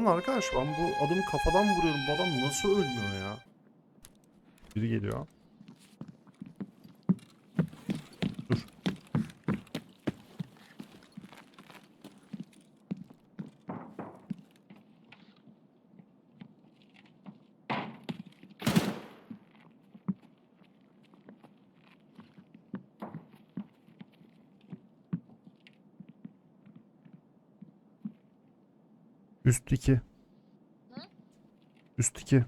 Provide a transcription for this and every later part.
Lan arkadaş ben bu adamı kafadan vuruyorum. Bu adam nasıl ölmüyor ya? Biri geliyor. Üst 2. Hı? Üst 2.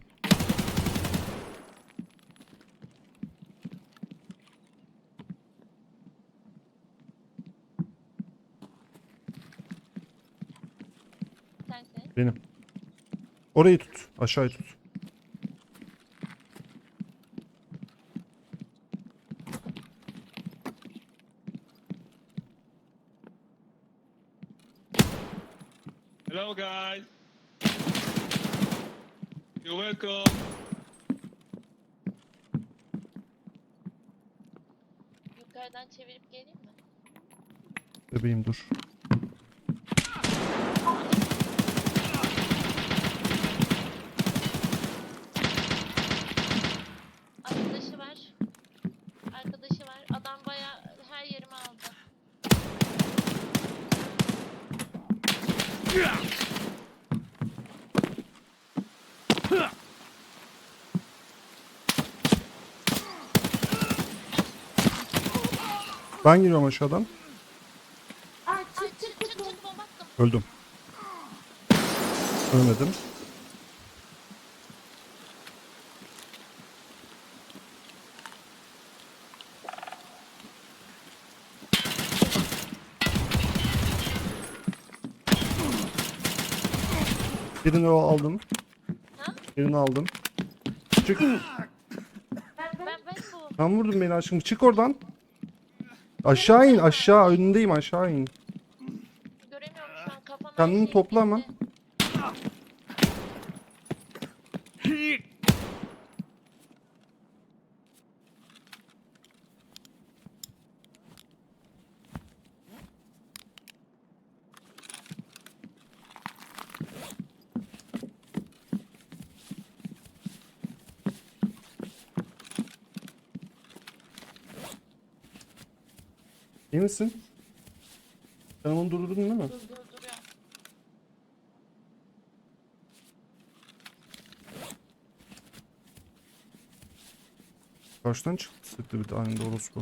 Sensin. Benim. Orayı tut. Aşağıyı tut. Hello guys. You're welcome. Yukarıdan çevirip geleyim mi? Bebeğim dur. Arkadaşı var. Arkadaşı var. Adam baya her yerimi aldı. Ben giriyorum aşağıdan. Ay çık çık çık çık. Öldüm. Ölmedim. Birini o aldım. Ha? Birini aldım. Çık. Ben ben bu. Ben vurdum beni aşkım. Çık oradan. Aşağı in aşağı. Önündeyim aşağı in. Göremiyorum şu an kafam. her Kendini topla ama. İyi misin? Sen onu durdurdun değil mi? Dur dur duruyor. Karşıdan çıktı sıktı bir tane de orospu.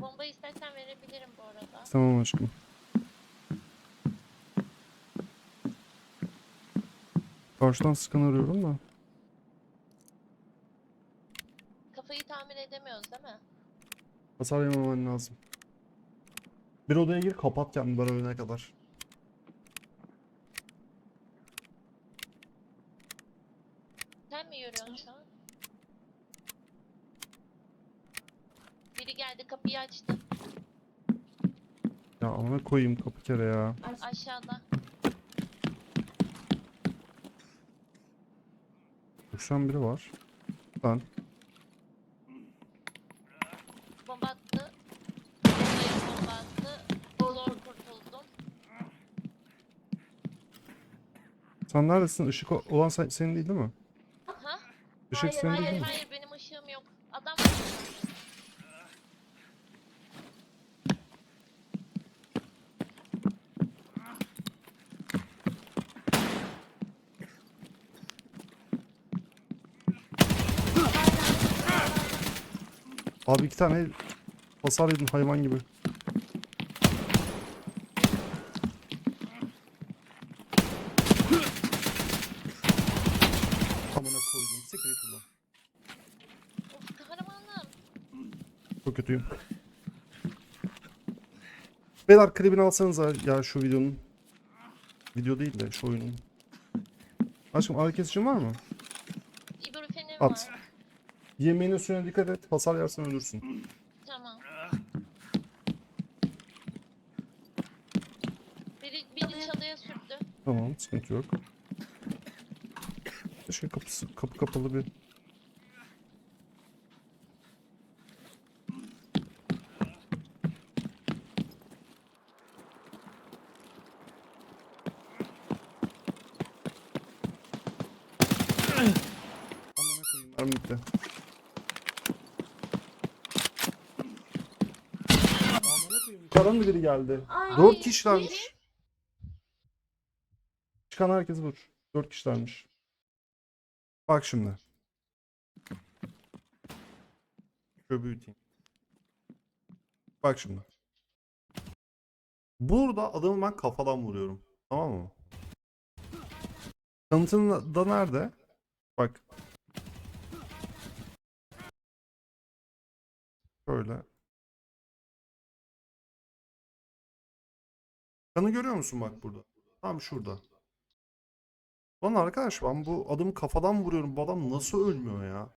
Bomba istersen verebilirim bu arada. Tamam aşkım. Karşıdan sıkan arıyorum da. Kafayı tamir edemiyoruz değil mi? Hasar yememen lazım. Bir odaya gir kapat kendini ben ölene kadar. Sen mi yürüyorsun şu an? Biri geldi kapıyı açtı. Ya amına koyayım kapı kere ya. Aşağıda. Koşan biri var. Ben. Bomba attı. Bombayı bomba attı. Zor kurtuldum. Sen neredesin? Işık o- olan sen, senin değil değil mi? Ha? Işık senin değil, Hayır değil mi? hayır benim ışığım yok. Adam Abi iki tane hasar yedin hayvan gibi. Amına koydum. Siktir git buradan. of kahramanım. Çok kötüyüm. Beyler klibini alsanıza ya şu videonun. Video değil de şu oyunun. Aşkım ağrı kesicin var mı? İbrufenim At. var. Yemeğine suyuna dikkat et. Hasar yersen ölürsün. Tamam. Biri, biri çalıya sürdü. Tamam sıkıntı yok. Keşke kapısı, kapı kapalı bir... Dışarıdan da biri geldi. Ay, Dört kişilermiş. Çıkan herkes vur. Dört kişilermiş. Bak şimdi. Şöyle büyüteyim. Bak şimdi. Burada adamı ben kafadan vuruyorum. Tamam mı? Kanıtın da nerede? Bak. Şöyle. Kanı görüyor musun bak burada? Tam şurada. Lan arkadaş ben bu adamı kafadan vuruyorum. Bu adam nasıl ölmüyor ya?